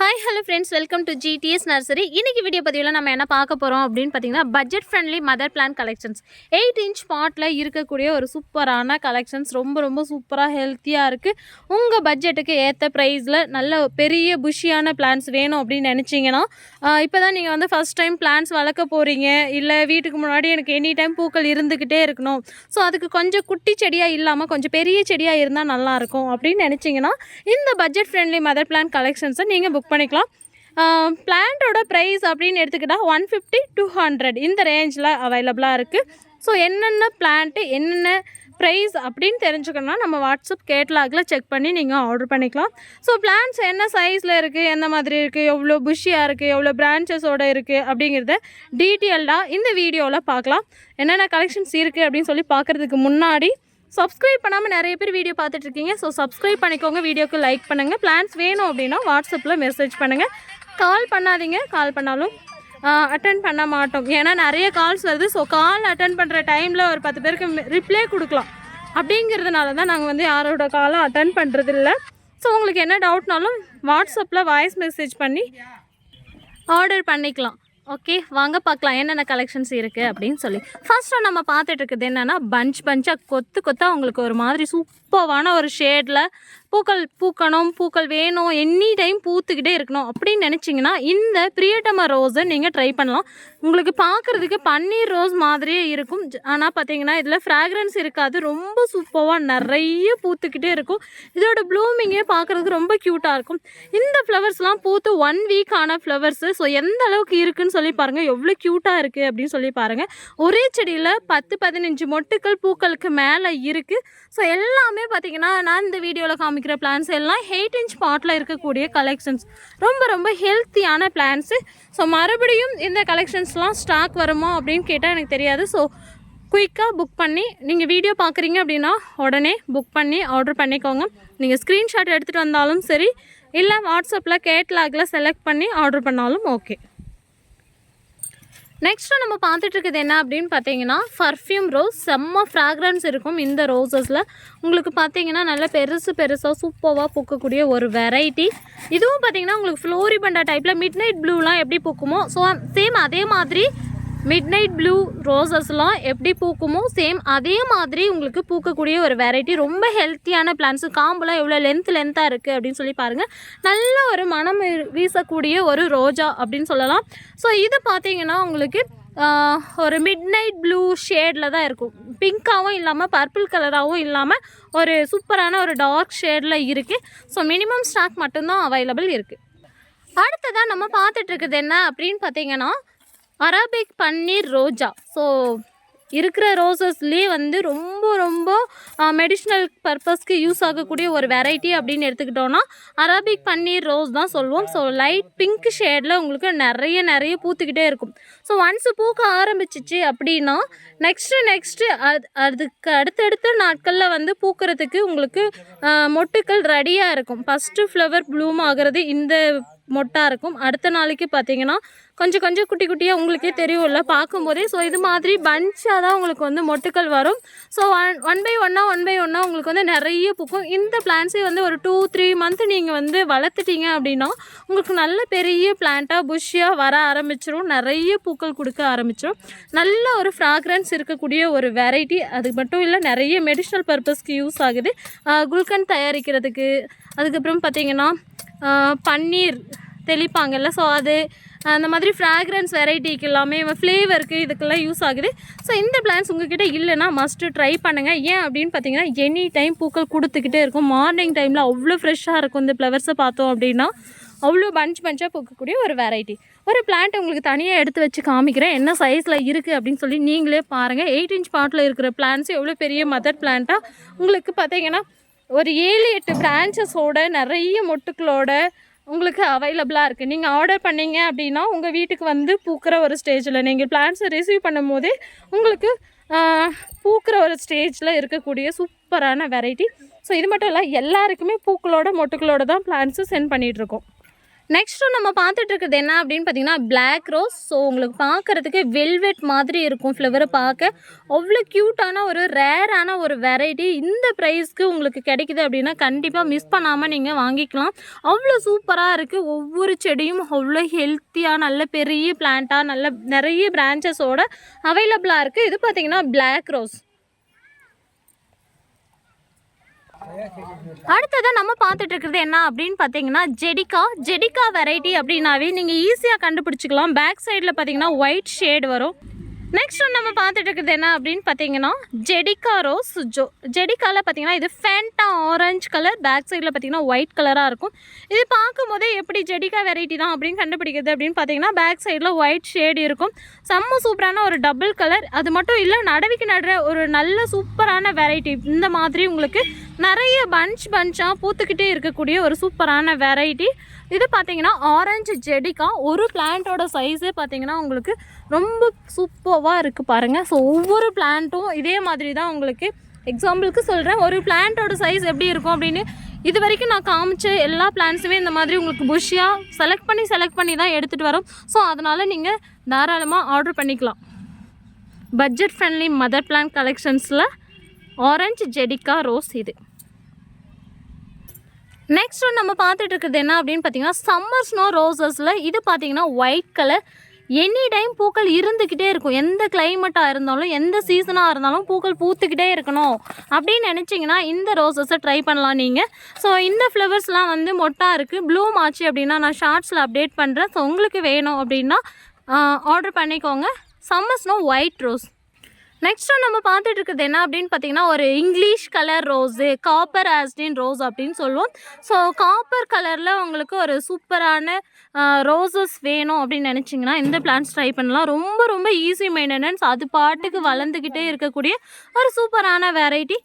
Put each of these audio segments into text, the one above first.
Hi hello friends welcome to GDS nursery இன்னைக்கு வீடியோ பதிவில் நம்ம என்ன பார்க்க போகிறோம் அப்படின்னு பார்த்தீங்கன்னா budget friendly mother plant collections eight inch bottle இருக்கக்கூடிய ஒரு சூப்பரான கலெக்ஷன்ஸ் ரொம்ப ரொம்ப சூப்பராக ஹெல்த்தியாக இருக்குது உங்கள் பட்ஜெட்டுக்கு ஏற்ற ப்ரைஸில் நல்ல பெரிய புஷியான பிளான்ஸ் வேணும் அப்படின்னு நினச்சிங்கன்னா இப்போ தான் நீங்கள் வந்து ஃபஸ்ட் டைம் பிளான்ஸ் வளர்க்க போகிறீங்க இல்லை வீட்டுக்கு முன்னாடி எனக்கு எனி டைம் பூக்கள் இருந்துக்கிட்டே இருக்கணும். ஸோ அதுக்கு கொஞ்சம் குட்டி செடியாக இல்லாமல் கொஞ்சம் பெரிய செடியாக இருந்தால் நல்லாயிருக்கும் அப்படின்னு நினச்சிங்கன்னா இந்த பட்ஜெட் ஃப்ரெண்ட்லி மதர் பிளான் கலெக்ஷன்ஸை நீங்கள் புக் பண்ணிக்கலாம். பிளான்ட்டோட ப்ரைஸ் அப்படின்னு எடுத்துக்கிட்டால் ஒன் ஃபிஃப்டி டூ ஹண்ட்ரட் இந்த ரேஞ்சில் அவைலபிளாக இருக்குது ஸோ என்னென்ன பிளான்ட்டு என்னென்ன ப்ரைஸ் அப்படின்னு தெரிஞ்சுக்கணும்னா நம்ம வாட்ஸ்அப் கேட்லாகில் செக் பண்ணி நீங்கள் ஆர்டர் பண்ணிக்கலாம். ஸோ பிளான்ஸ் என்ன சைஸில் இருக்குது எந்த மாதிரி இருக்குது எவ்வளோ புஷியாக இருக்குது எவ்வளோ பிரான்ச்சஸோடு இருக்குது அப்படிங்கிறத டீட்டெயில்டாக இந்த வீடியோவில் பார்க்கலாம். என்னென்ன கலெக்ஷன்ஸ் இருக்குது அப்படின்னு சொல்லி பார்க்குறதுக்கு முன்னாடி சப்ஸ்கிரைப் பண்ணாமல் நிறைய பேர் வீடியோ பார்த்துட்டு இருக்கீங்க ஸோ சப்ஸ்கிரைப் பண்ணிக்கோங்க. வீடியோக்கு லைக் பண்ணுங்கள் பிளான்ஸ் வேணும் அப்படின்னா வாட்ஸ்அப்பில் மெசேஜ் பண்ணுங்கள் கால் பண்ணாதீங்க. கால் பண்ணாலும் அட்டன் பண்ண மாட்டோம். ஏன்னா நிறைய கால்ஸ் வருது. ஸோ கால் அட்டன் பண்ணுற டைமில் ஒரு பத்து பேருக்கு ரிப்ளை கொடுக்கலாம். அப்படிங்கிறதுனால தான் நாங்கள் வந்து யாரோட காலும் அட்டன் பண்ணுறதில்ல ஸோ உங்களுக்கு என்ன டவுட்னாலும் வாட்ஸ்அப்பில் வாய்ஸ் மெசேஜ் பண்ணி ஆர்டர் பண்ணிக்கலாம். ஓகே வாங்க பார்க்கலாம். என்னென்ன கலெக்ஷன்ஸ் இருக்குது அப்படின்னு சொல்லி. ஃபர்ஸ்ட்டு நம்ம பார்த்துட்டு இருக்குது என்னென்னா பஞ்ச் பஞ்சாக கொத்து கொத்தாக உங்களுக்கு ஒரு மாதிரி சூப்பர்வான ஒரு ஷேடில் பூக்கள் பூக்கணும் பூக்கள் வேணும் எனி டைம் பூத்துக்கிட்டே இருக்கணும் அப்படின்னு நினச்சிங்கன்னா இந்த பிரியட்டம ரோஸை நீங்கள் ட்ரை பண்ணலாம். உங்களுக்கு பார்க்குறதுக்கு பன்னீர் ரோஸ் மாதிரியே இருக்கும். ஆனால் பார்த்தீங்கன்னா இதில் ஃப்ராக்ரன்ஸ் இருக்காது. ரொம்ப சூப்பராக நிறைய பூத்துக்கிட்டே இருக்கும். இதோட ப்ளூமிங்கே பார்க்குறதுக்கு ரொம்ப க்யூட்டாக இருக்கும். இந்த ஃப்ளவர்ஸ்லாம் பூத்து ஒன் வீக் ஆன ஃப்ளவர்ஸு ஸோ எந்த அளவுக்கு இருக்குன்னு சொல்லி பாருங்கள் எவ்வளோ க்யூட்டாக இருக்குது அப்படின்னு சொல்லி பாருங்கள் ஒரே செடியில் பத்து பதினஞ்சு மொட்டுக்கள் பூக்களுக்கு மேலே இருக்குது ஸோ எல்லாமே பார்த்தீங்கன்னா நான் இந்த வீடியோவில் காமிக்கிற பிளான்ஸ் எல்லாம் எயிட் இன்ச் பாட்டில் இருக்கக்கூடிய கலெக்ஷன்ஸ் ரொம்ப ரொம்ப ஹெல்த்தியான பிளான்ஸு ஸோ மறுபடியும் இந்த கலெக்ஷன்ஸ்லாம் ஸ்டாக் வருமா அப்படின்னு கேட்டால் எனக்கு தெரியாது. ஸோ குயிக்காக புக் பண்ணி நீங்கள் வீடியோ பார்க்குறீங்க அப்படின்னா உடனே புக் பண்ணி ஆர்டர் பண்ணிக்கோங்க. நீங்கள் ஸ்க்ரீன்ஷாட் எடுத்துகிட்டு வந்தாலும் சரி இல்லை வாட்ஸ்அப்பில் கேட்லாகில் செலக்ட் பண்ணி ஆர்டர் பண்ணாலும் ஓகே நெக்ஸ்ட்டு நம்ம பார்த்துட்டு இருக்குது என்ன அப்படின்னு பார்த்தீங்கன்னா பர்ஃப்யூம் ரோஸ் செம்ம ஃப்ராக்ரன்ஸ் இருக்கும் இந்த ரோசஸில் உங்களுக்கு பார்த்தீங்கன்னா நல்லா பெருசு பெருசாக சூப்பராக பூக்கக்கூடிய ஒரு வெரைட்டி இதுவும் பார்த்தீங்கன்னா உங்களுக்கு ஃப்ளோரிபண்டா டைப்பில் மிட் நைட் ப்ளூலாம் எப்படி பூக்குமோ ஸோ சேம் அதே மாதிரி மிட் நைட் ப்ளூ ரோசஸ்லாம் எப்படி பூக்குமோ சேம் அதே மாதிரி உங்களுக்கு பூக்கக்கூடிய ஒரு வெரைட்டி ரொம்ப ஹெல்த்தியான பிளான்ஸு காம்புலாம் எவ்வளோ லென்த் லென்த்தாக இருக்குது அப்படின்னு சொல்லி பாருங்கள் நல்ல ஒரு மனம் வீசக்கூடிய ஒரு ரோஜா அப்படின்னு சொல்லலாம். ஸோ இது பார்த்தீங்கன்னா உங்களுக்கு ஒரு மிட் நைட் ப்ளூ ஷேடில் தான் இருக்கும். பிங்க்காகவும் இல்லாமல் பர்பிள் கலராகவும் இல்லாமல் ஒரு சூப்பரான ஒரு டார்க் ஷேடில் இருக்குது ஸோ மினிமம் ஸ்டாக் மட்டும்தான் அவைலபிள் இருக்குது அடுத்ததாக நம்ம பார்த்துட்ருக்குது என்ன அப்படின்னு பார்த்தீங்கன்னா அராபிக் பன்னீர் ரோஜா ஸோ இருக்கிற ரோசஸ்லேயே வந்து ரொம்ப ரொம்ப மெடிஷ்னல் பர்பஸ்க்கு யூஸ் ஆகக்கூடிய ஒரு வெரைட்டி அப்படின்னு எடுத்துக்கிட்டோன்னா அராபிக் பன்னீர் ரோஸ் தான் சொல்லுவோம். ஸோ லைட் பிங்க் ஷேடில் உங்களுக்கு நிறைய நிறைய பூத்துக்கிட்டே இருக்கும். ஸோ ஒன்ஸ் பூக்க ஆரம்பிச்சிச்சு அப்படின்னா நெக்ஸ்ட்டு நெக்ஸ்ட்டு அது அதுக்கு அடுத்தடுத்த நாட்களில் வந்து பூக்கிறதுக்கு உங்களுக்கு மொட்டுக்கள் ரெடியாக இருக்கும். ஃபஸ்ட்டு ஃப்ளவர் ப்ளூம் ஆகிறது இந்த மொட்டாக இருக்கும். அடுத்த நாளைக்கு பார்த்தீங்கன்னா கொஞ்சம் கொஞ்சம் குட்டி குட்டியாக உங்களுக்கே தெரியும்ல பார்க்கும்போதே. ஸோ இது மாதிரி பஞ்சாக தான் உங்களுக்கு வந்து மொட்டுக்கள் வரும். ஸோ ஒன் ஒன் பை ஒன்னாக ஒன் பை ஒன்னாக உங்களுக்கு வந்து நிறைய பூக்கும். இந்த பிளான்ஸே வந்து ஒரு டூ த்ரீ மந்த் நீங்கள் வந்து வளர்த்துட்டீங்க அப்படின்னா உங்களுக்கு நல்ல பெரிய பிளான்ட்டாக புஷ்ஷியாக வர ஆரம்பிச்சிரும். நிறைய பூக்கள் கொடுக்க ஆரம்பிச்சிடும் நல்ல ஒரு ஃப்ராக்ரன்ஸ் இருக்கக்கூடிய ஒரு வெரைட்டி அது மட்டும் இல்லை நிறைய மெடிஷனல் பர்பஸ்க்கு யூஸ் ஆகுது. குல்கன் தயாரிக்கிறதுக்கு அதுக்கப்புறம் பார்த்திங்கன்னா பன்னீர் தெளிப்பாங்கல்ல. ஸோ அது அந்த மாதிரி ஃப்ராக்ரன்ஸ் வெரைட்டிக்கு எல்லாமே ஃப்ளேவருக்கு இதுக்கெல்லாம் யூஸ் ஆகுது. ஸோ இந்த பிளான்ஸ் உங்ககிட்ட இல்லைன்னா மஸ்ட்டு ட்ரை பண்ணுங்கள் ஏன் அப்படின்னு பார்த்தீங்கன்னா எனி டைம் பூக்கள் கொடுத்துக்கிட்டே இருக்கும். மார்னிங் டைமில் அவ்வளோ ஃப்ரெஷ்ஷாக இருக்கும் இந்த ஃப்ளவர்ஸை பார்த்தோம் அப்படின்னா அவ்வளோ பஞ்ச் பஞ்சாக பூக்கக்கூடிய ஒரு வெரைட்டி ஒரு பிளான்ட் உங்களுக்கு தனியாக எடுத்து வச்சு காமிக்கிறேன். என்ன சைஸில் இருக்குது அப்படின்னு சொல்லி நீங்களே பாருங்கள் எயிட் இன்ச் பாட்டில் இருக்கிற பிளான்ஸ் எவ்வளோ பெரிய மதர் பிளான்ட்டாக உங்களுக்கு பார்த்தீங்கன்னா ஒரு ஏழு எட்டு பிரான்ச்சஸோட நிறைய மொட்டுக்களோட உங்களுக்கு அவைலபிளாக இருக்குது நீங்கள் ஆர்டர் பண்ணீங்க அப்படின்னா உங்கள் வீட்டுக்கு வந்து பூக்கிற ஒரு ஸ்டேஜில் நீங்கள் பிளான்ஸை ரிசீவ் பண்ணும் போதே உங்களுக்கு பூக்கிற ஒரு ஸ்டேஜில் இருக்கக்கூடிய சூப்பரான வெரைட்டி ஸோ இது மட்டும் இல்லை எல்லாருக்குமே பூக்களோட மொட்டுக்களோட தான் பிளான்ஸு சென்ட் பண்ணிகிட்ருக்கோம் நெக்ஸ்ட்டு நம்ம பார்த்துட்டு இருக்கிறது என்ன அப்படின்னு பார்த்தீங்கன்னா பிளாக் ரோஸ் ஸோ உங்களுக்கு பார்க்குறதுக்கு வெல்வெட் மாதிரி இருக்கும் ஃப்ளவரை பார்க்க. அவ்வளோ க்யூட்டான ஒரு ரேரான ஒரு வெரைட்டி இந்த ப்ரைஸ்க்கு உங்களுக்கு கிடைக்குது அப்படின்னா கண்டிப்பாக மிஸ் பண்ணாமல் நீங்கள் வாங்கிக்கலாம். அவ்வளோ சூப்பராக இருக்குது ஒவ்வொரு செடியும் அவ்வளோ ஹெல்த்தியாக நல்ல பெரிய பிளான்ட்டாக நல்ல நிறைய பிரான்ச்சஸோட அவைலபிளாக இருக்குது இது பார்த்தீங்கன்னா பிளாக் ரோஸ் அடுத்ததாக நம்ம பார்த்துட்டு இருக்கிறது என்ன அப்படின்னு பார்த்தீங்கன்னா ஜெடிகா. ஜெடிகா வெரைட்டி அப்படின்னாவே நீங்கள் ஈஸியாக கண்டுபிடிச்சிக்கலாம். பேக் சைடில் பார்த்தீங்கன்னா ஒயிட் ஷேட் வரும். நெக்ஸ்ட் நம்ம பார்த்துட்டு இருக்கிறது என்ன அப்படின்னு பார்த்தீங்கன்னா ஜெடிகா ரோஸ் ஜோ ஜெடிக்காவில் பார்த்தீங்கன்னா இது ஃபேண்டா ஆரஞ்சு கலர் பேக் சைடில் பார்த்தீங்கன்னா ஒயிட் கலராக இருக்கும். இது பார்க்கும்போதே எப்படி ஜெடிகா வெரைட்டி தான் அப்படின்னு கண்டுபிடிக்கிறது அப்படின்னு பார்த்தீங்கன்னா பேக் சைடில் ஒயிட் ஷேடு இருக்கும். செம்ம சூப்பரான ஒரு டபுள் கலர் அது மட்டும் இல்லை நடவிக்கு நடுற ஒரு நல்ல சூப்பரான வெரைட்டி இந்த மாதிரி உங்களுக்கு நிறைய பஞ்ச் பஞ்சாக பூத்துக்கிட்டே இருக்கக்கூடிய ஒரு சூப்பரான வெரைட்டி இது பார்த்தீங்கன்னா ஆரஞ்சு ஜெடிக்கா ஒரு பிளான்ட்டோட சைஸே பார்த்தீங்கன்னா உங்களுக்கு ரொம்ப சூப்பராக இருக்குது பாருங்கள் ஸோ ஒவ்வொரு பிளான்ட்டும் இதே மாதிரி தான் உங்களுக்கு எக்ஸாம்பிளுக்கு சொல்கிறேன் ஒரு பிளான்ட்டோட சைஸ் எப்படி இருக்கும் அப்படின்னு இது வரைக்கும் நான் காமிச்ச எல்லா பிளான்ஸுமே இந்த மாதிரி உங்களுக்கு புஷியாக செலக்ட் பண்ணி செலக்ட் பண்ணி தான் எடுத்துகிட்டு வரோம். ஸோ அதனால் நீங்கள் தாராளமாக ஆர்டர் பண்ணிக்கலாம். பட்ஜெட் ஃப்ரெண்ட்லி மதர் பிளான் கலெக்ஷன்ஸில் ஆரஞ்சு ஜெடிக்கா ரோஸ் இது. நெக்ஸ்ட் ஒன் நம்ம பார்த்துட்டு இருக்கிறது என்ன அப்படின்னு பார்த்தீங்கன்னா சம்மர் ஸ்னோ ரோசஸில் இது பார்த்தீங்கன்னா ஒயிட் கலர் எனி டைம் பூக்கள் இருந்துக்கிட்டே இருக்கும். எந்த கிளைமேட்டாக இருந்தாலும் எந்த சீசனாக இருந்தாலும் பூக்கள் பூத்துக்கிட்டே இருக்கணும். அப்படின்னு நினச்சிங்கன்னா இந்த ரோசஸை ட்ரை பண்ணலாம் நீங்கள் ஸோ இந்த ஃப்ளவர்ஸ்லாம் வந்து மொட்டாக இருக்குது ப்ளூம் ஆச்சு அப்படின்னா நான் ஷார்ட்ஸில் அப்டேட் பண்ணுறேன் ஸோ உங்களுக்கு வேணும் அப்படின்னா ஆர்டர் பண்ணிக்கோங்க. Summer snow white rose next நம்ம பார்த்துட்டு இருக்கிறது என்ன அப்படின்னு பார்த்தீங்கன்னா ஒரு English colour rose copper Austin rose அப்படின்னு சொல்லுவோம். ஸோ காப்பர் கலரில் உங்களுக்கு ஒரு சூப்பரான ரோசஸ் வேணும் அப்படின்னு நினச்சிங்கன்னா இந்த பிளான்ஸ் ட்ரை பண்ணலாம். ரொம்ப ரொம்ப ஈஸி மெயின்டெனன்ஸ் அது பாட்டுக்கு வளர்ந்துக்கிட்டே இருக்கக்கூடிய ஒரு சூப்பரான வெரைட்டி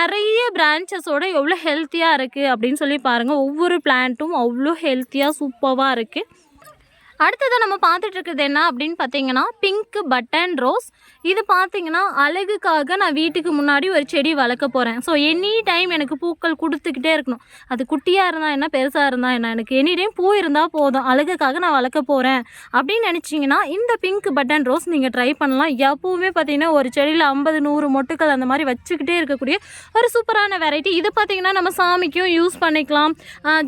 நிறைய பிரான்ச்சஸோட எவ்வளோ ஹெல்த்தியாக இருக்குது அப்படின்னு சொல்லி பாருங்கள் ஒவ்வொரு பிளான்ட்டும் அவ்வளோ ஹெல்த்தியாக சூப்பராக இருக்குது அடுத்தது நம்ம பார்த்துட்டு இருக்கிறது என்ன அப்படின்னு பார்த்தீங்கன்னா பிங்க் பட்டன் ரோஸ் இது பார்த்தீங்கன்னா அழகுக்காக நான் வீட்டுக்கு முன்னாடி ஒரு செடி வளர்க்க போகிறேன் ஸோ எனி டைம் எனக்கு பூக்கள் கொடுத்துக்கிட்டே இருக்கணும். அது குட்டியாக இருந்தால் என்ன பெருசாக இருந்தால் என்ன எனக்கு எனி டைம் பூ இருந்தால் போதும். அழகுக்காக நான் வளர்க்க போகிறேன் அப்படின்னு நினச்சிங்கன்னா இந்த பிங்க் பட்டன் ரோஸ் நீங்கள் ட்ரை பண்ணலாம். எப்போவுமே பார்த்தீங்கன்னா ஒரு செடியில் ஐம்பது நூறு மொட்டுக்கள் அந்த மாதிரி வச்சுக்கிட்டே இருக்கக்கூடிய ஒரு சூப்பரான வெரைட்டி இது பார்த்தீங்கன்னா நம்ம சாமிக்கும் யூஸ் பண்ணிக்கலாம்.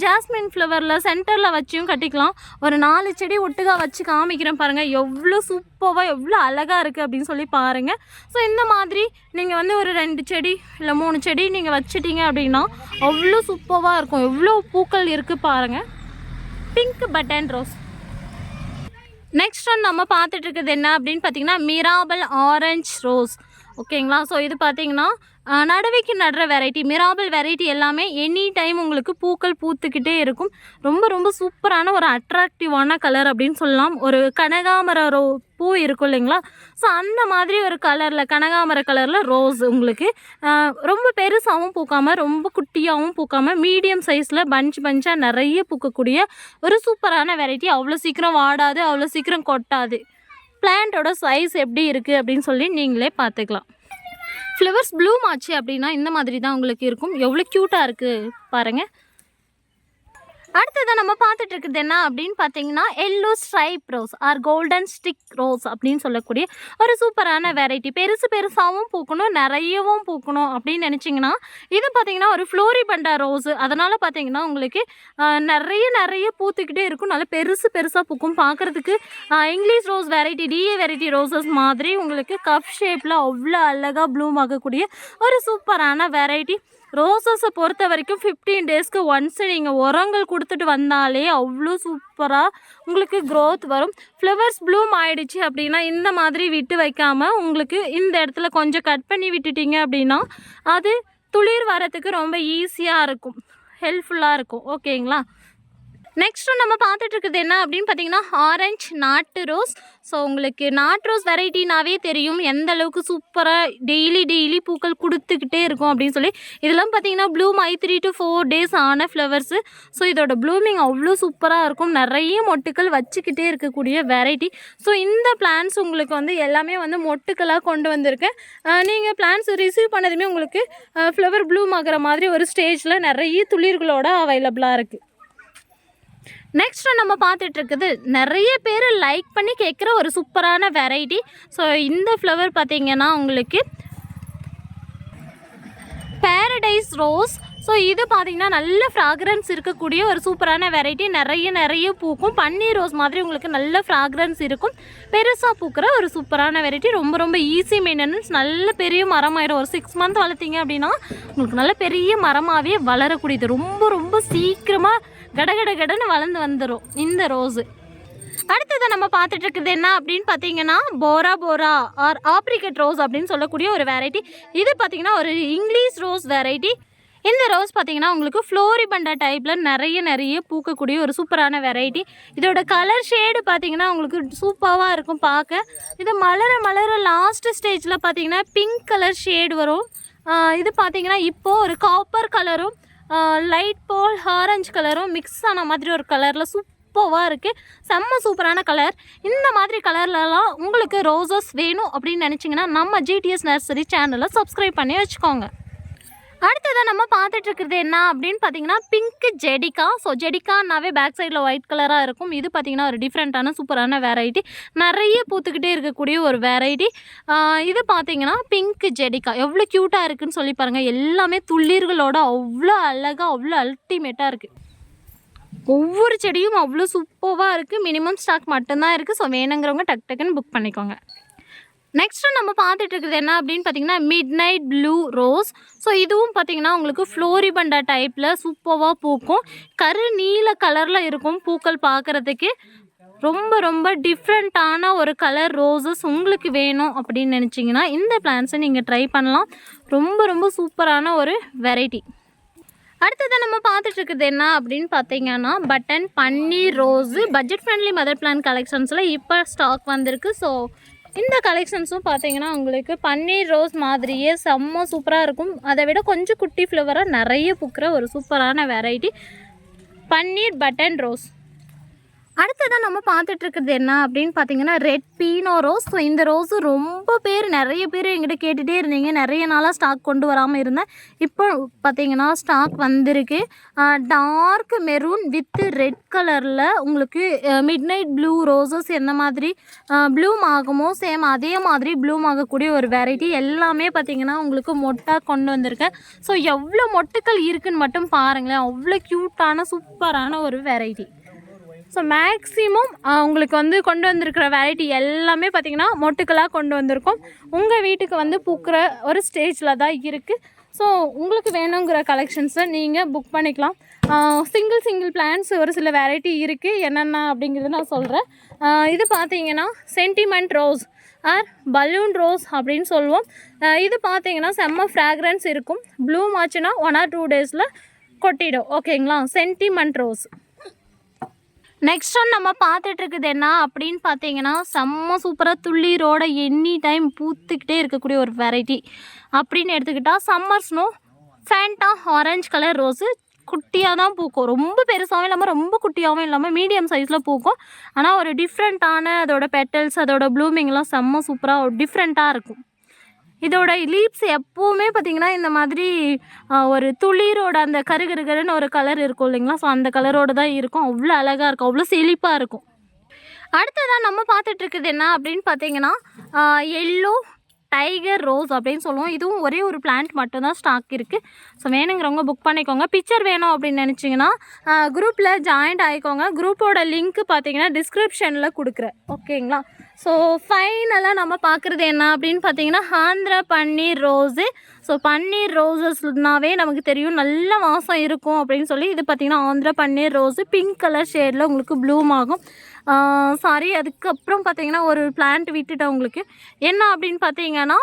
ஜாஸ்மின் ஃப்ளவரில் சென்டரில் வச்சியும் கட்டிக்கலாம். ஒரு நாலு செடி ஒட்டுக்கா வச்சு காமிக்கிறேன் பாருங்கள் எவ்வளோ சூப்பராக எவ்வளோ அழகாக இருக்குது அப்படின்னு சொல்லி பாருங்கள் ஸோ இந்த மாதிரி நீங்கள் வந்து ஒரு ரெண்டு செடி இல்லை மூணு செடி நீங்கள் வச்சிட்டிங்க அப்படின்னா அவ்வளோ சூப்பராக இருக்கும். எவ்வளோ பூக்கள் இருக்குது பாருங்கள் pink button rose next one நம்ம பார்த்துட்டு இருக்குது என்ன அப்படின்னு பார்த்தீங்கன்னா மிராபல் ஆரஞ்ச் ரோஸ் ஓகேங்களா ஸோ இது பார்த்தீங்கன்னா நடவைக்கு நடுற வெரைட்டி மிராபல் வெரைட்டி எல்லாமே எனி டைம் உங்களுக்கு பூக்கள் பூத்துக்கிட்டே இருக்கும். ரொம்ப ரொம்ப சூப்பரான ஒரு அட்ராக்டிவான கலர் அப்படின்னு சொல்லலாம். ஒரு கனகாமர ரோ பூ இருக்கும் இல்லைங்களா? ஸோ அந்த மாதிரி ஒரு கலரில் கனகாமர கலரில் ரோஸ் உங்களுக்கு. ரொம்ப பெருசாகவும் பூக்காமல் ரொம்ப குட்டியாகவும் பூக்காமல் மீடியம் சைஸில் பஞ்ச் பஞ்சாக நிறைய பூக்கக்கூடிய ஒரு சூப்பரான வெரைட்டி அவ்வளோ சீக்கிரம் வாடாது அவ்வளோ சீக்கிரம் கொட்டாது. பிளான்ட்டோட சைஸ் எப்படி இருக்குது அப்படின்னு சொல்லி நீங்களே பார்த்துக்கலாம். ஃப்ளவர்ஸ் ப்ளூம் ஆச்சு அப்படின்னா இந்த மாதிரி தான் உங்களுக்கு இருக்கும். எவ்வளோ க்யூட்டாக இருக்குது பாருங்கள் அடுத்ததை நம்ம பார்த்துட்டு இருக்குது என்ன அப்படின்னு பார்த்தீங்கன்னா yellow stripe rose or golden stick rose அப்படின்னு சொல்லக்கூடிய ஒரு சூப்பரான வெரைட்டி பெருசு பெருசாகவும் பூக்கணும் நிறையவும் பூக்கணும் அப்படின்னு நினச்சிங்கன்னா இது பார்த்தீங்கன்னா ஒரு ஃப்ளோரி பண்டா ரோஸு அதனால் பார்த்தீங்கன்னா உங்களுக்கு நிறைய நிறைய பூத்துக்கிட்டே இருக்கும். நல்லா பெருசு பெருசாக பூக்கும். பார்க்குறதுக்கு English rose variety D A variety roses மாதிரி உங்களுக்கு கப் ஷேப்பில் அவ்வளோ அழகாக ப்ளூம் ஆகக்கூடிய ஒரு சூப்பரான வெரைட்டி ரோசஸை பொறுத்த வரைக்கும் ஃபிஃப்டீன் டேஸ்க்கு ஒன்ஸ் நீங்கள் உரங்கள் கொடுத்துட்டு வந்தாலே அவ்வளோ சூப்பராக உங்களுக்கு க்ரோத் வரும். ஃப்ளவர்ஸ் ப்ளூம் ஆயிடுச்சு அப்படின்னா இந்த மாதிரி விட்டு வைக்காமல் உங்களுக்கு இந்த இடத்துல கொஞ்சம் கட் பண்ணி விட்டுட்டீங்க அப்படின்னா அது துளிர் வரத்துக்கு ரொம்ப ஈஸியாக இருக்கும். ஹெல்ப்ஃபுல்லாக இருக்கும். ஓகேங்களா நெக்ஸ்ட்டு நம்ம பார்த்துட்டு இருக்குது என்ன அப்படின்னு பார்த்தீங்கன்னா ஆரஞ்சு நாட்டு ரோஸ் ஸோ உங்களுக்கு நாட்டு ரோஸ் வெரைட்டினாவே தெரியும். எந்த அளவுக்கு சூப்பராக டெய்லி டெய்லி பூக்கள் கொடுத்துக்கிட்டே இருக்கும் அப்படின்னு சொல்லி. இதெல்லாம் பார்த்தீங்கன்னா ப்ளூம் ஐ த்ரீ டு ஃபோர் டேஸ் ஆன ஃப்ளவர்ஸு ஸோ இதோட ப்ளூமிங் அவ்வளோ சூப்பராக இருக்கும். நிறைய மொட்டுக்கள் வச்சுக்கிட்டே இருக்கக்கூடிய வெரைட்டி ஸோ இந்த பிளான்ஸ் உங்களுக்கு வந்து எல்லாமே வந்து மொட்டுக்களாக கொண்டு வந்திருக்கேன் நீங்கள் பிளான்ஸ் ரிசீவ் பண்ணதுமே உங்களுக்கு ஃப்ளவர் ப்ளூம் ஆகிற மாதிரி ஒரு ஸ்டேஜில் நிறைய துளிர்களோட அவைலபிளாக இருக்குது நெக்ஸ்ட் நம்ம பார்த்துட்டு இருக்குது நிறைய பேர் லைக் பண்ணி கேட்குற ஒரு சூப்பரான வெரைட்டி ஸோ இந்த ஃப்ளவர் பார்த்தீங்கன்னா உங்களுக்கு பேரடைஸ் ரோஸ் ஸோ இது பார்த்தீங்கன்னா நல்ல ஃப்ராக்ரன்ஸ் இருக்கக்கூடிய ஒரு சூப்பரான வெரைட்டி நிறைய நிறைய பூக்கும். பன்னீர் ரோஸ் மாதிரி உங்களுக்கு நல்ல ஃப்ராக்ரன்ஸ் இருக்கும். பெருசாக பூக்கிற ஒரு சூப்பரான வெரைட்டி ரொம்ப ரொம்ப ஈஸி மெயின்டெனன்ஸ் நல்ல பெரிய மரமாயிடும் ஒரு சிக்ஸ் மந்த் வளர்த்தீங்க அப்படின்னா உங்களுக்கு நல்ல பெரிய மரமாகவே வளரக்கூடியது. ரொம்ப ரொம்ப சீக்கிரமாக கடகட கடன்னு வளர்ந்து வந்துடும் இந்த ரோஸு அடுத்தது நம்ம பார்த்துட்டு இருக்குது என்ன அப்படின்னு பார்த்தீங்கன்னா Bora Bora or apricot rose அப்படின்னு சொல்லக்கூடிய ஒரு வெரைட்டி இது பார்த்தீங்கன்னா ஒரு இங்கிலீஷ் ரோஸ் வெரைட்டி இந்த ரோஸ் பார்த்தீங்கன்னா உங்களுக்கு ஃப்ளோரிபண்டா டைப்பில் நிறைய நிறைய பூக்கக்கூடிய ஒரு சூப்பரான வெரைட்டி இதோட கலர் ஷேடு பார்த்தீங்கன்னா உங்களுக்கு சூப்பராக இருக்கும் பார்க்க. இது மலர மலர லாஸ்ட் ஸ்டேஜில் பார்த்தீங்கன்னா பிங்க் கலர் ஷேடு வரும். இது பார்த்தீங்கன்னா இப்போது ஒரு காப்பர் கலரும் லைட் போல் ஆரஞ்சு கலரும் மிக்ஸ் ஆன மாதிரி ஒரு கலரில் சூப்பராக இருக்குது செம்ம சூப்பரான கலர் இந்த மாதிரி கலர்லலாம் உங்களுக்கு ரோசஸ் வேணும் அப்படின்னு நினச்சிங்கன்னா நம்ம ஜிடிஎஸ் நர்சரி சேனலை சப்ஸ்கிரைப் பண்ணி வச்சுக்கோங்க. அடுத்ததாக நம்ம பார்த்துட்டு இருக்கிறது என்ன அப்படின்னு பார்த்தீங்கன்னா பிங்க் ஜெடிக்கா ஸோ ஜெடிக்கானாவே பேக் சைடில் ஒயிட் கலராக இருக்கும். இது பார்த்தீங்கன்னா ஒரு டிஃப்ரெண்ட்டான சூப்பரான வெரைட்டி நிறைய பூத்துக்கிட்டே இருக்கக்கூடிய ஒரு வெரைட்டி இது பார்த்தீங்கன்னா பிங்க் ஜெடிக்கா எவ்வளோ க்யூட்டாக இருக்குதுன்னு சொல்லி பாருங்கள் எல்லாமே துளிர்களோட அவ்வளோ அழகாக அவ்வளோ அல்டிமேட்டாக இருக்குது ஒவ்வொரு செடியும் அவ்வளோ சூப்பராக இருக்குது மினிமம் ஸ்டாக் மட்டும்தான் இருக்குது ஸோ வேணுங்கிறவங்க டக் டக்குன்னு புக் பண்ணிக்கோங்க. நெக்ஸ்ட்டு நம்ம பார்த்துட்டு இருக்கிறது என்ன அப்படின்னு பார்த்தீங்கன்னா midnight blue rose so இதுவும் பார்த்தீங்கன்னா உங்களுக்கு ஃப்ளோரிபண்டா டைப்பில் சூப்பராக பூக்கும். கரு நீல கலரில் இருக்கும் பூக்கள் பார்க்குறதுக்கு. ரொம்ப ரொம்ப டிஃப்ரெண்ட்டான ஒரு கலர் ரோசஸ் உங்களுக்கு வேணும் அப்படின்னு நினச்சிங்கன்னா இந்த பிளான்ஸை நீங்கள் ட்ரை பண்ணலாம். ரொம்ப ரொம்ப சூப்பரான ஒரு வெரைட்டி அடுத்தது நம்ம பார்த்துட்டு என்ன அப்படின்னு பார்த்தீங்கன்னா பட்டன் பன்னீர் rose budget friendly mother plan கலெக்ஷன்ஸில் இப்போ ஸ்டாக் வந்திருக்கு. ஸோ இந்த கலெக்ஷன்ஸும் பார்த்தீங்கன்னா உங்களுக்கு பன்னீர் ரோஸ் மாதிரியே செம்ம சூப்பராக இருக்கும். அதை விட கொஞ்சம் குட்டி ஃப்ளவராக நிறைய பூக்கிற ஒரு சூப்பரான வெரைட்டி பன்னீர் பட்டன் ரோஸ். அடுத்ததான் நம்ம பார்த்துட்டு இருக்கிறது என்ன அப்படின்னு பார்த்தீங்கன்னா ரெட் பீனோ ரோஸ் ஸோ இந்த ரோஸு ரொம்ப பேர் நிறைய பேர் எங்கிட்ட கேட்டுகிட்டே இருந்தீங்க. நிறைய நாளாக ஸ்டாக் கொண்டு வராமல் இருந்தேன். இப்போ பார்த்தீங்கன்னா ஸ்டாக் வந்திருக்கு. டார்க் மெரூன் வித் ரெட் கலரில் உங்களுக்கு மிட் நைட் ப்ளூ ரோஸஸ் எந்த மாதிரி ப்ளூம் ஆகுமோ சேம் அதே மாதிரி ப்ளூம் ஆகக்கூடிய ஒரு வெரைட்டி எல்லாமே பார்த்தீங்கன்னா உங்களுக்கு மொட்டாக கொண்டு வந்திருக்கேன். ஸோ எவ்வளோ மொட்டுக்கள் இருக்குன்னு மட்டும் பாருங்களேன். அவ்வளோ க்யூட்டான சூப்பரான ஒரு வெரைட்டி ஸோ மேக்ஸிமம் உங்களுக்கு வந்து கொண்டு வந்திருக்கிற வெரைட்டி எல்லாமே பார்த்திங்கன்னா மொட்டுக்களாக கொண்டு வந்திருக்கோம். உங்கள் வீட்டுக்கு வந்து பூக்கிற ஒரு ஸ்டேஜில் தான் இருக்குது ஸோ உங்களுக்கு வேணுங்கிற கலெக்ஷன்ஸை நீங்கள் புக் பண்ணிக்கலாம். சிங்கிள் சிங்கிள் பிளான்ஸ் ஒரு சில வெரைட்டி இருக்குது என்னென்ன அப்படிங்கிறத நான் சொல்கிறேன் இது பார்த்தீங்கன்னா sentiment rose or balloon rose அப்படின்னு சொல்லுவோம். இது பார்த்தீங்கன்னா செம்ம ஃப்ராக்ரன்ஸ் இருக்கும். ப்ளூம் ஆச்சுன்னா ஒன் ஆர் டூ டேஸில் கொட்டிடும். ஓகேங்களா சென்டிமெண்ட் ரோஸ் நெக்ஸ்ட் ஒன் நம்ம பார்த்துட்டு இருக்குது என்ன அப்படின்னு பார்த்தீங்கன்னா செம்ம சூப்பராக துள்ளீரோட எனி டைம் பூத்துக்கிட்டே இருக்கக்கூடிய ஒரு வெரைட்டி அப்படின்னு எடுத்துக்கிட்டால் summer snow Fanta orange colour rose குட்டியாக தான் பூக்கும். ரொம்ப பெருசாகவும் இல்லாமல் ரொம்ப குட்டியாகவும் இல்லாமல் மீடியம் சைஸில் பூக்கும். ஆனால் ஒரு டிஃப்ரெண்ட்டான அதோட பெட்டல்ஸ் அதோட ப்ளூமிங்லாம் செம்ம சூப்பராக டிஃப்ரெண்ட்டாக இருக்கும். இதோட லீப்ஸ் எப்போவுமே பார்த்தீங்கன்னா இந்த மாதிரி ஒரு துளிரோட அந்த கருகருகருன்னு ஒரு கலர் இருக்கும் இல்லைங்களா? ஸோ அந்த கலரோட தான் இருக்கும். அவ்வளோ அழகாக இருக்கும். அவ்வளோ செழிப்பாக இருக்கும். அடுத்ததாக நம்ம பார்த்துட்ருக்குது என்ன அப்படின்னு பார்த்தீங்கன்னா எல்லோ டைகர் ரோஸ் அப்படின்னு சொல்லுவோம். இதுவும் ஒரே ஒரு பிளான்ட் மட்டும்தான் ஸ்டாக் இருக்குது ஸோ வேணுங்கிறவங்க புக் பண்ணிக்கோங்க. பிக்சர் வேணும் அப்படின்னு நினச்சிங்கன்னா குரூப்பில் ஜாயின்ட் ஆகிக்கோங்க குரூப்போட லிங்க் பார்த்தீங்கன்னா டிஸ்கிரிப்ஷனில் கொடுக்குறேன். ஓகேங்களா ஸோ ஃபைனலாக நம்ம பார்க்குறது என்ன அப்படின்னு பார்த்தீங்கன்னா ஆந்திரா பன்னீர் ரோஸு. ஸோ பன்னீர் ரோசஸ்னாவே நமக்கு தெரியும் நல்ல வாசம் இருக்கும் அப்படின்னு சொல்லி. இது பார்த்தீங்கன்னா ஆந்திரா பன்னீர் ரோஸு. பிங்க் கலர் ஷேடில் உங்களுக்கு ப்ளூம் ஆகும். சாரி அதுக்கப்புறம் பார்த்தீங்கன்னா ஒரு பிளான்ட் விட்டுட்டேன் உங்களுக்கு. என்ன அப்படின்னு பார்த்தீங்கன்னா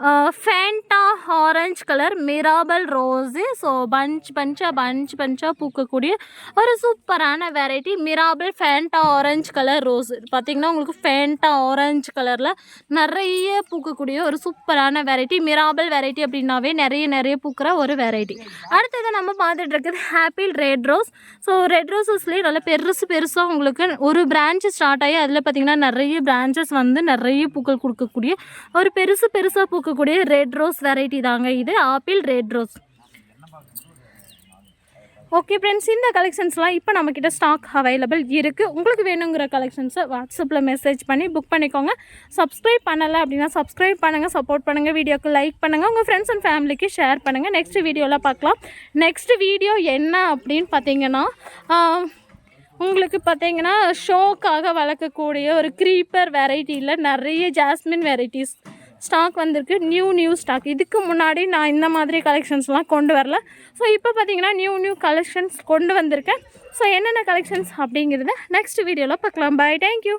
Fanta orange colour Mirabel rose so bunch பஞ்சாக bunch பஞ்சாக பூக்கக்கூடிய ஒரு சூப்பரான variety Mirabel Fanta orange colour rose பார்த்தீங்கன்னா உங்களுக்கு ஃபேண்டா ஆரஞ்சு கலரில் நிறைய பூக்கக்கூடிய ஒரு சூப்பரான வெரைட்டி மிராபல் வெரைட்டி அப்படின்னாவே நிறைய நிறைய பூக்கிற ஒரு வெரைட்டி அடுத்தது நம்ம பார்த்துட்டு இருக்குது apple red rose so red ரோஸஸ்லேயே நல்லா பெருசு பெருசாக உங்களுக்கு ஒரு பிரான்ச் ஸ்டார்ட் ஆகி அதில் பார்த்தீங்கன்னா நிறைய பிரான்ச்சஸ் வந்து நிறைய பூக்கள் கொடுக்கக்கூடிய ஒரு பெருசு பெருசாக பூக்க இருக்கக்கூடிய ரெட் ரோஸ் வெரைட்டி தாங்க இது. Apple red rose okay friends இந்த கலெக்ஷன்ஸ்லாம் இப்போ நம்மக்கிட்ட ஸ்டாக் அவைலபிள் இருக்குது உங்களுக்கு வேணுங்கிற கலெக்ஷன்ஸை வாட்ஸ்அப்பில் மெசேஜ் பண்ணி புக் பண்ணிக்கோங்க. சப்ஸ்கிரைப் பண்ணலை அப்படின்னா சப்ஸ்கிரைப் பண்ணுங்கள் சப்போர்ட் பண்ணுங்கள் வீடியோக்கு லைக் பண்ணுங்கள் உங்கள் ஃப்ரெண்ட்ஸ் அண்ட் ஃபேமிலிக்கு ஷேர் பண்ணுங்கள் நெக்ஸ்ட் வீடியோவில் பார்க்கலாம். நெக்ஸ்ட் வீடியோ என்ன அப்படின்னு பார்த்தீங்கன்னா உங்களுக்கு பார்த்தீங்கன்னா ஷோக்காக வளர்க்கக்கூடிய ஒரு க்ரீப்பர் வெரைட்டியில் நிறைய ஜாஸ்மின் வெரைட்டிஸ் ஸ்டாக் வந்திருக்கு. நியூ நியூ ஸ்டாக் இதுக்கு முன்னாடி நான் இந்த மாதிரி கலெக்ஷன்ஸ்லாம் கொண்டு வரல. ஸோ இப்போ பார்த்தீங்கன்னா நியூ நியூ கலெக்ஷன்ஸ் கொண்டு வந்திருக்கேன். ஸோ என்னென்ன கலெக்ஷன்ஸ் அப்படிங்கிறத நெக்ஸ்ட் வீடியோவில் பார்க்கலாம். By thank you